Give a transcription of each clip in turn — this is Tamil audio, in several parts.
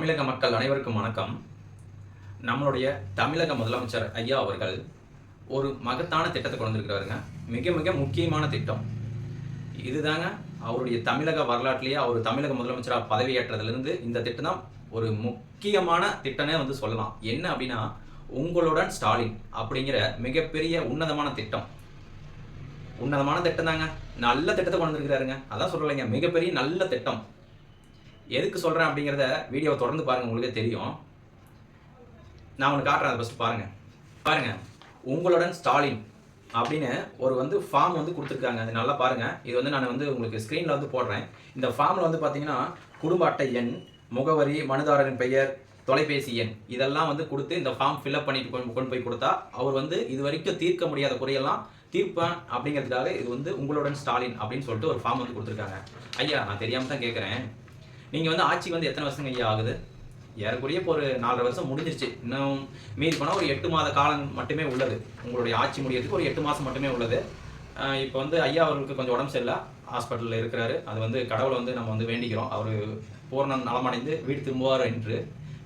தமிழக மக்கள் அனைவருக்கும் வணக்கம். நம்மளுடைய தமிழக முதலமைச்சர் ஐயா அவர்கள் ஒரு மகத்தான திட்டத்தை கொண்டு வந்திருக்கிறாருங்க. மிக மிக முக்கியமான திட்டம். இதுதாங்க அவருடைய தமிழக வரலாற்றிலேயே அவர் தமிழக முதலமைச்சராக பதவியேற்றதுலேருந்து இந்த திட்டம் தான் ஒரு முக்கியமான திட்டமே வந்து சொல்லலாம். என்ன அப்படின்னா உங்களுடன் ஸ்டாலின் அப்படிங்கிற மிகப்பெரிய உன்னதமான திட்டம். உன்னதமான திட்டம் தாங்க நல்ல திட்டத்தை கொண்டு வந்திருக்கிறாருங்க. அதான் சொல்லலைங்க மிகப்பெரிய நல்ல திட்டம். எதுக்கு சொல்கிறேன் அப்படிங்கிறத வீடியோவை தொடர்ந்து பாருங்கள் உங்களுக்கே தெரியும். நான் உனக்கு காட்டுறேன் அதை ஃபஸ்ட்டு பாருங்கள் பாருங்கள் உங்களுடன் ஸ்டாலின் அப்படின்னு ஒரு வந்து ஃபார்ம் வந்து கொடுத்துருக்காங்க. அது நல்லா பாருங்கள் இது வந்து நான் வந்து உங்களுக்கு ஸ்க்ரீனில் வந்து போடுறேன். இந்த ஃபார்மில் வந்து பார்த்தீங்கன்னா குடும்ப அட்டை எண் முகவரி மனுதாரரின் பெயர் தொலைபேசி எண் இதெல்லாம் வந்து கொடுத்து இந்த ஃபார்ம் ஃபில்அப் பண்ணிட்டு கொண்டு கொண்டு போய் கொடுத்தா அவர் வந்து இது வரைக்கும் தீர்க்க முடியாத குறையெல்லாம் தீர்ப்பேன் அப்படிங்கிறதுக்காக இது வந்து உங்களுடன் ஸ்டாலின் அப்படின்னு சொல்லிட்டு ஒரு ஃபார்ம் வந்து கொடுத்துருக்காங்க. ஐயா நான் தெரியாமல் தான் கேட்குறேன் நீங்கள் வந்து ஆட்சிக்கு வந்து எத்தனை வருஷங்க ஐயா ஆகுது? ஏறக்குறைய இப்போ ஒரு நாலரை வருஷம் முடிஞ்சிருச்சு. இன்னும் மீறி போனால் ஒரு எட்டு மாத காலம் மட்டுமே உள்ளது. உங்களுடைய ஆட்சி முடியறதுக்கு ஒரு எட்டு மாதம் மட்டுமே உள்ளது. இப்போ வந்து ஐயா அவர்களுக்கு கொஞ்சம் உடம்பு சரியில்லை. ஹாஸ்பிட்டலில் இருக்கிறாரு. அது வந்து கடவுளை வந்து நம்ம வந்து வேண்டிக்கிறோம். அவர் பூர்ணம் நலமடைந்து வீடு திரும்புவார் என்று.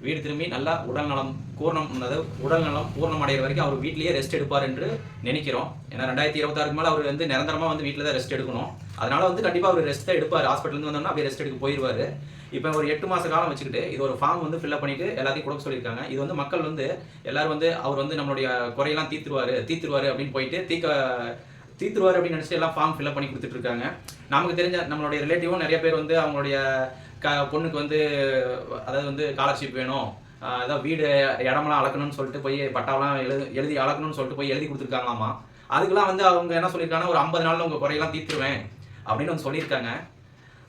வீடு திரும்பி நல்லா உடல் நலம் பூர்ணம் அதாவது உடல் நலம் பூர்ணம் அடைகிற வரைக்கும் அவர் வீட்லேயே ரெஸ்ட் எடுப்பார் என்று நினைக்கிறோம். ஏன்னா ரெண்டாயிரத்தி இருபத்தாறுக்கு மேலே அவர் வந்து நிரந்தரமாக வந்து வீட்டில் தான் ரெஸ்ட் எடுக்கணும். அதனால வந்து கண்டிப்பாக அவர் ரெஸ்ட் எடுப்பார். ஹாஸ்பிட்டலேருந்து வந்தோம்னா அப்படியே ரெஸ்ட் எடுக்க போயிடுவார் இப்போ ஒரு எட்டு மாச காலம் வச்சுக்கிட்டு இது ஒரு ஃபார்ம் வந்து ஃபில்அப் பண்ணிட்டு எல்லாத்தையும் கொடுக்க சொல்லியிருக்காங்க. இது வந்து மக்கள் வந்து எல்லாரும் வந்து அவர் வந்து நம்மளுடைய குறையெல்லாம் தீர்த்துருவாரு தீர்த்துருவாரு அப்படின்னு போயிட்டு தீக்க தீர்த்துருவார் அப்படின்னு நினச்சிட்டு எல்லாம் ஃபார்ம் ஃபில்அப் பண்ணி கொடுத்துட்டு இருக்காங்க. நமக்கு தெரிஞ்ச நம்மளுடைய ரிலேட்டிவும் நிறைய பேர் வந்து அவங்களுடைய க பொண்ணுக்கு வந்து அதாவது வந்து ஸ்காலர்ஷிப் வேணும். அதாவது வீடு இடமெல்லாம் அளக்கணும்னு சொல்லிட்டு போய் பட்டாலாம் எழு எழுதி அளக்கணும்னு சொல்லிட்டு போய் எழுதி கொடுத்துருக்காங்களாமா? அதுக்கெல்லாம் வந்து அவங்க என்ன சொல்லியிருக்காங்கன்னா ஒரு ஐம்பது நாளில் உங்கள் குறையெல்லாம் தீர்த்துருவேன். அப்படின்னு வந்து சொல்லியிருக்காங்க.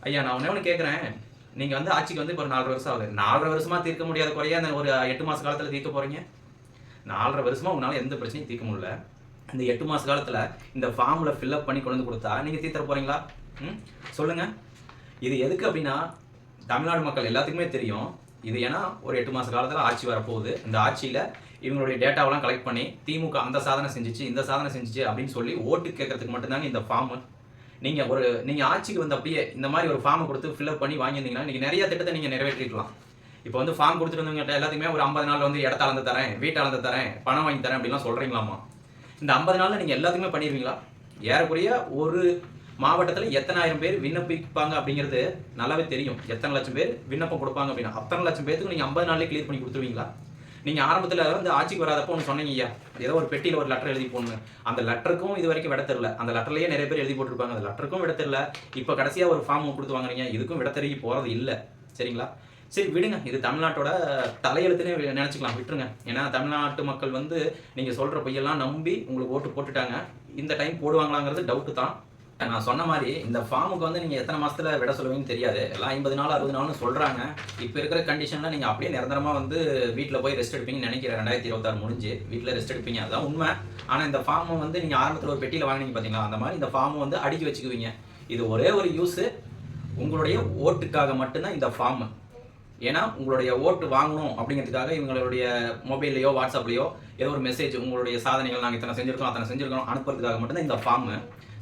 ஐயா நான் ஒன்று ஒன்று கேட்குறேன் நீங்கள் வந்து ஆட்சிக்கு வந்து இப்போ ஒரு நாலரை வருஷம் ஆகுது. நாலரை வருஷமாக தீர்க்க முடியாத குறைய அந்த ஒரு எட்டு மாத காலத்தில் தீர்க்க போகிறீங்க நாலரை வருஷமாக உங்களால் எந்த பிரச்சனையும் தீர்க்க முடியல. இந்த எட்டு மாத காலத்தில் இந்த ஃபார்மில் ஃபில்அப் பண்ணி கொண்டு வந்து கொடுத்தா நீங்கள் தீர்த்தர போகிறீங்களா ம்? சொல்லுங்கள் இது எதுக்கு அப்படின்னா தமிழ்நாடு மக்கள் எல்லாத்துக்குமே தெரியும். இது ஏன்னா ஒரு எட்டு மாத காலத்தில் ஆட்சி வரப்போகுது. இந்த ஆட்சியில் இவங்களுடைய டேட்டாவெல்லாம் கலெக்ட் பண்ணி திமுக அந்த சாதனை செஞ்சுச்சு இந்த சாதனை செஞ்சுச்சு அப்படின்னு சொல்லி ஓட்டு கேட்கறதுக்கு மட்டும்தாங்க இந்த ஃபார்ம் நீங்கள் ஒரு நீங்கள் ஆட்சிக்கு வந்து அப்படியே இந்த மாதிரி ஒரு ஃபார்மை கொடுத்து ஃபில்அப் பண்ணி வாங்கியிருந்தீங்கன்னா நீங்கள் நிறைய திட்டத்தை நீங்கள் நிறைவேற்றிருக்கலாம். இப்போ வந்து ஃபார்ம் கொடுத்துருந்தவங்க எல்லாத்தையுமே ஒரு ஐம்பது நாள் வந்து இடத்த அளந்து தரேன் வீட்டை அளந்து தரேன் பணம் வாங்கி தரேன் அப்படிலாம் சொல்றீங்களாமா இந்த ஐம்பது நாளில் நீங்கள் எல்லாத்துக்குமே பண்ணிடுவீங்களா? ஏறக்குறைய ஒரு மாவட்டத்தில் எத்தனை ஆயிரம் பேர் விண்ணப்பிப்பாங்க அப்படிங்கிறது நல்லாவே தெரியும். எத்தனை லட்சம் பேர் விண்ணப்பம் கொடுப்பாங்க அப்படின்னா அத்தனை லட்சம் பேருக்கு நீங்கள் ஐம்பது நாள்லயே கிளியர் பண்ணி கொடுத்துருவீங்களா? நீங்க ஆரம்பத்துல வந்து ஆட்சிக்கு வராதப்போ ஒன்று சொன்னீங்க ஐயா. ஏதோ ஒரு பெட்டியில ஒரு லெட்டர் எழுதி போடணும். அந்த லெட்டருக்கும் இது வரைக்கும் விட தெரியல அந்த லெட்டர்லயே நிறைய பேர் எழுதி போட்டிருப்பாங்க. அந்த லெட்டருக்கும் விட தெரியல இப்போ கடைசியா ஒரு ஃபார்ம் கொடுத்து வாங்குறீங்க. இதுக்கும் விட தெரிய போறது இல்ல. சரிங்களா? சரி விடுங்க. இது தமிழ்நாட்டோட தலையெழுத்துனே நினச்சிக்கலாம் நினைச்சுக்கலாம். விட்டுருங்க. ஏன்னா தமிழ்நாட்டு மக்கள் வந்து நீங்க சொல்ற பொய்யெல்லாம் நம்பி உங்களுக்கு ஓட்டு போட்டுட்டாங்க. இந்த டைம் போடுவாங்களாங்கிறது டவுட்டு தான். நான் சொன்ன மாதிரி இந்த ஃபார்முக்கு வந்து நீங்கள் எத்தனை மாதத்தில் விட சொல்லுவீங்கன்னு தெரியாது. எல்லாம் ஐம்பது நாள் அறுபது நாள்னு சொல்கிறாங்க இப்போ இருக்கிற கண்டிஷனில் நீங்கள் அப்படியே நிரந்தரமாக வந்து வீட்டில் போய் ரெஸ்ட் எடுப்பீங்கன்னு நினைக்கிறேன். ரெண்டாயிரத்தி இருபத்தாறு முடிஞ்சு வீட்டில் ரெஸ்ட் எடுப்பீங்க. அதுதான் உண்மை. ஆனால் இந்த ஃபார்மை வந்து நீங்கள் ஆரம்பத்தில் ஒரு பெட்டியில் வாங்குனீங்க பார்த்தீங்களா அந்த மாதிரி இந்த ஃபார்மை வந்து அடுக்கி வச்சுக்குவீங்க. இது ஒரே ஒரு யூஸு உங்களுடைய ஓட்டுக்காக மட்டும்தான் இந்த ஃபார்ம் ஏன்னா உங்களுடைய ஓட்டு வாங்கணும் அப்படிங்கிறதுக்காக இவங்களுடைய மொபைல்லையோ வாட்ஸ்அப்லையோ ஏதோ ஒரு மெசேஜ் உங்களுடைய சாதனைகள் நாங்கள் இத்தனை செஞ்சிருக்கோம் அத்தனை செஞ்சிருக்கோம் அனுப்புறதுக்காக மட்டும்தான் இந்த ஃபார்மு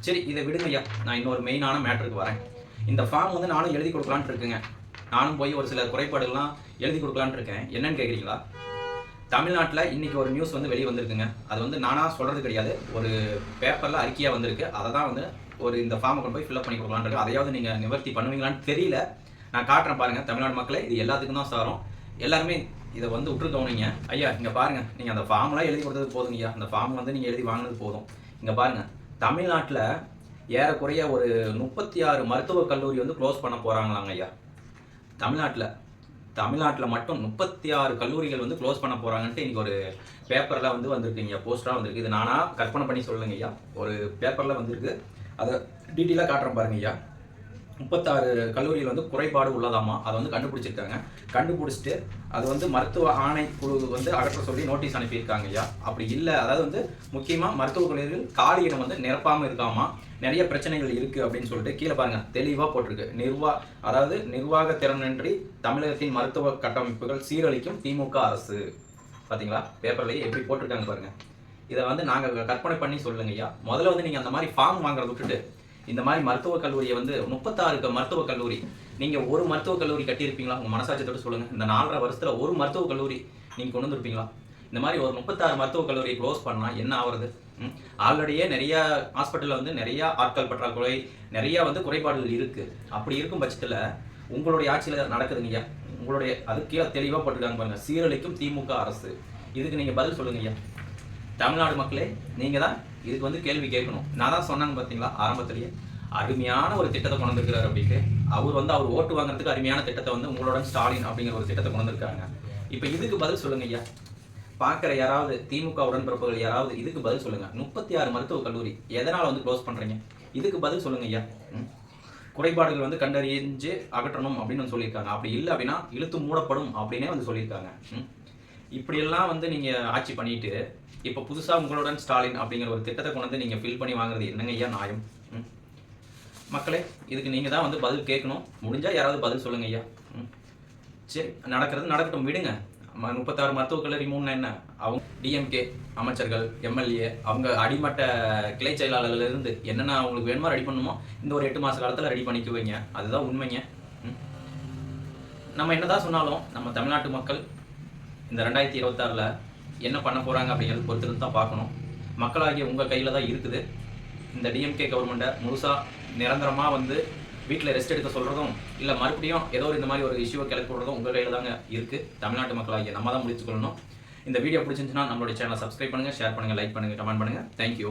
சரி இதை விடுங்க ஐயா. நான் இன்னொரு மெயினான மேட்டருக்கு வரேன். இந்த ஃபார்ம் வந்து நானும் எழுதி கொடுக்கலான்ட்டு இருக்குங்க. நானும் போய் ஒரு சில குறைபாடுகள்லாம் எழுதி கொடுக்கலான்ட்டு இருக்கேன். என்னன்னு கேட்குறீங்களா தமிழ்நாட்டில் இன்றைக்கி ஒரு நியூஸ் வந்து வெளியே வந்திருக்குங்க. அது வந்து நானாக சொல்கிறது கிடையாது. ஒரு பேப்பரில் அறிக்கையாக வந்திருக்கு. அதை தான் வந்து ஒரு இந்த ஃபார்மை கொண்டு போய் ஃபில்அப் பண்ணி கொடுக்கலான்னு இருக்கு அதையாவது நீங்கள் நிவர்த்தி பண்ணுவீங்களான்னு தெரியல. நான் காட்டுறேன் பாருங்கள் தமிழ்நாடு மக்களே இது எல்லாத்துக்கும் தான் சாரும். எல்லாருமே இதை வந்து உற்று கவனிங்க. ஐயா இங்கே பாருங்கள் நீங்கள் அந்த ஃபார்ம்லாம் எழுதி கொடுத்தது போதுங்க ஐயா. அந்த ஃபார்ம் வந்து நீங்கள் எழுதி வாங்கினது போதும். இங்கே பாருங்கள் தமிழ்நாட்டில் ஏறக்குறைய ஒரு முப்பத்தி ஆறு மருத்துவக் கல்லூரி வந்து க்ளோஸ் பண்ண போகிறாங்களாங்க ஐயா. தமிழ்நாட்டில். தமிழ்நாட்டில் மட்டும் முப்பத்தி ஆறு கல்லூரிகள் வந்து க்ளோஸ் பண்ண போகிறாங்கன்ட்டு இன்னைக்கு ஒரு பேப்பரில் வந்து வந்திருக்குங்க போஸ்டராக வந்திருக்கு. இது நானாக கற்பனை பண்ணி சொல்லுங்க ஐயா. ஒரு பேப்பரில் வந்திருக்கு. அதை டீட்டெயிலாக காட்டுறேன் பாருங்க ஐயா. முப்பத்தாறு கல்லூரியில் வந்து குறைபாடு உள்ளதாமா அதை வந்து கண்டுபிடிச்சிருக்காங்க. கண்டுபிடிச்சிட்டு அது வந்து மருத்துவ ஆணை குழு வந்து அகற்ற சொல்லி நோட்டீஸ் அனுப்பியிருக்காங்க ஐயா. அப்படி இல்லை. அதாவது வந்து முக்கியமாக மருத்துவ கல்லூரிகள் காலியிடம் வந்து நிரப்பாமல் இருக்காமா? நிறைய பிரச்சனைகள் இருக்குது அப்படின்னு சொல்லிட்டு கீழே பாருங்க. தெளிவாக போட்டிருக்கு. நிர்வா அதாவது நிர்வாக திறனின்றி தமிழகத்தின் மருத்துவ கட்டமைப்புகள் சீரழிக்கும் திமுக அரசு. பார்த்தீங்களா பேப்பர்லேயே எப்படி போட்டிருக்காங்க பாருங்க. இதை வந்து நாங்கள் கற்பனை பண்ணி சொல்லுங்க ஐயா. முதல்ல வந்து நீங்கள் அந்த மாதிரி ஃபார்ம் வாங்குறத விட்டுட்டு இந்த மாதிரி மருத்துவக் கல்லூரியை வந்து முப்பத்தாறு மருத்துவக் கல்லூரி. நீங்கள் ஒரு மருத்துவக் கல்லூரி கட்டியிருப்பீங்களா? உங்கள் மனசாட்சியத்தோட சொல்லுங்கள் இந்த நாலரை வருஷத்தில் ஒரு மருத்துவக் கல்லூரி நீங்கள் கொண்டு வந்திருப்பீங்களா? இந்த மாதிரி ஒரு முப்பத்தாறு மருத்துவக் கல்லூரியை க்ளோஸ் பண்ணால் என்ன ஆகுறது ஆல்ரெடியே நிறைய ஹாஸ்பிட்டலில் வந்து நிறைய ஆட்கள் பற்றாக்குறை நிறைய வந்து குறைபாடுகள் இருக்குது அப்படி இருக்கும் பட்சத்தில் உங்களுடைய ஆட்சியில் நடக்குதுங்க உங்களுடைய அது கீழே தெளிவாக போட்டிருக்காங்க பாருங்க. சீரழிக்கும் திமுக அரசு. இதுக்கு நீங்கள் பதில் சொல்லுங்க ஐயா. தமிழ்நாடு மக்களே நீங்கள் தான் இதுக்கு வந்து கேள்வி கேட்கணும். நான் தான் சொன்னாங்க பார்த்தீங்களா ஆரம்பத்திலேயே அருமையான ஒரு திட்டத்தை கொண்டு வந்திருக்கிறார் அப்படின்ட்டு. அவர் வந்து அவர் ஓட்டு வாங்குறதுக்கு அருமையான திட்டத்தை வந்து உங்களோட ஸ்டாலின் அப்படிங்கிற ஒரு திட்டத்தை கொண்டு வந்திருக்காங்க. இப்போ இதுக்கு பதில் சொல்லுங்க ஐயா. பார்க்குற யாராவது திமுக உடன்பிறப்புகள் யாராவது இதுக்கு பதில் சொல்லுங்க. முப்பத்தி ஆறு மருத்துவக் கல்லூரி எதனால் வந்து க்ளோஸ் பண்ணுறீங்க இதுக்கு பதில் சொல்லுங்க ஐயா. ம். குறைபாடுகள் வந்து கண்டறிஞ்சு அகற்றணும் அப்படின்னு வந்து சொல்லியிருக்காங்க. அப்படி இல்லை அப்படின்னா இழுத்து மூடப்படும் அப்படின்னே வந்து சொல்லியிருக்காங்க. இப்படியெல்லாம் வந்து நீங்கள் ஆட்சி பண்ணிட்டு இப்போ புதுசாக உங்களுடன் ஸ்டாலின் அப்படிங்கிற ஒரு திட்டத்தை கொண்டு வந்து நீங்கள் ஃபில் பண்ணி வாங்குறது என்னங்க ஐயா நியாயம்? ம். மக்களே இதுக்கு நீங்கள் தான் வந்து பதில் கேட்கணும். முடிஞ்சால் யாராவது பதில் சொல்லுங்க ஐயா. ம். சரி நடக்கிறது நடக்கட்டும் விடுங்க. முப்பத்தாறு மருத்துவக் கல்லூரி மூணு என்ன? அவங்க டிஎம்கே அமைச்சர்கள் எம்எல்ஏ அவங்க அடிமட்ட கிளை செயலாளர்கள் இருந்து என்னென்ன அவங்களுக்கு வேணுமோ ரெடி பண்ணுமோ இந்த ஒரு எட்டு மாச காலத்தில் ரெடி பண்ணிக்குவீங்க. அதுதான் உண்மைங்க. ம். நம்ம என்னதான் சொன்னாலும் நம்ம தமிழ்நாட்டு மக்கள் இந்த ரெண்டாயிரத்தி இருபத்தாறில் என்ன பண்ண போகிறாங்க அப்படிங்கிறது பொறுத்திருந்து தான் பார்க்கணும். மக்களாகிய உங்கள் கையில் தான் இருக்குது. இந்த டிஎம்கே கவர்மெண்ட்டை முழுசாக நிரந்தரமாக வந்து வீட்டில் ரெஸ்ட் எடுக்க சொல்கிறதும் இல்லை மறுபடியும் ஏதோ ஒரு இந்த மாதிரி ஒரு இஷ்யூவை கிளப்பி விடுறதும் உங்கள் கையில் தாங்க இருக்குது தமிழ்நாட்டு மக்களாகிய நம்ம தான் முடிச்சுக்கொள்ளணும் இந்த வீடியோ பிடிச்சிருந்துச்சுன்னா நம்மளுடைய சேனலை சப்ஸ்கிரைப் பண்ணுங்கள் ஷேர் பண்ணுங்கள் லைக் பண்ணுங்கள் கமெண்ட் பண்ணுங்கள் தேங்க்யூ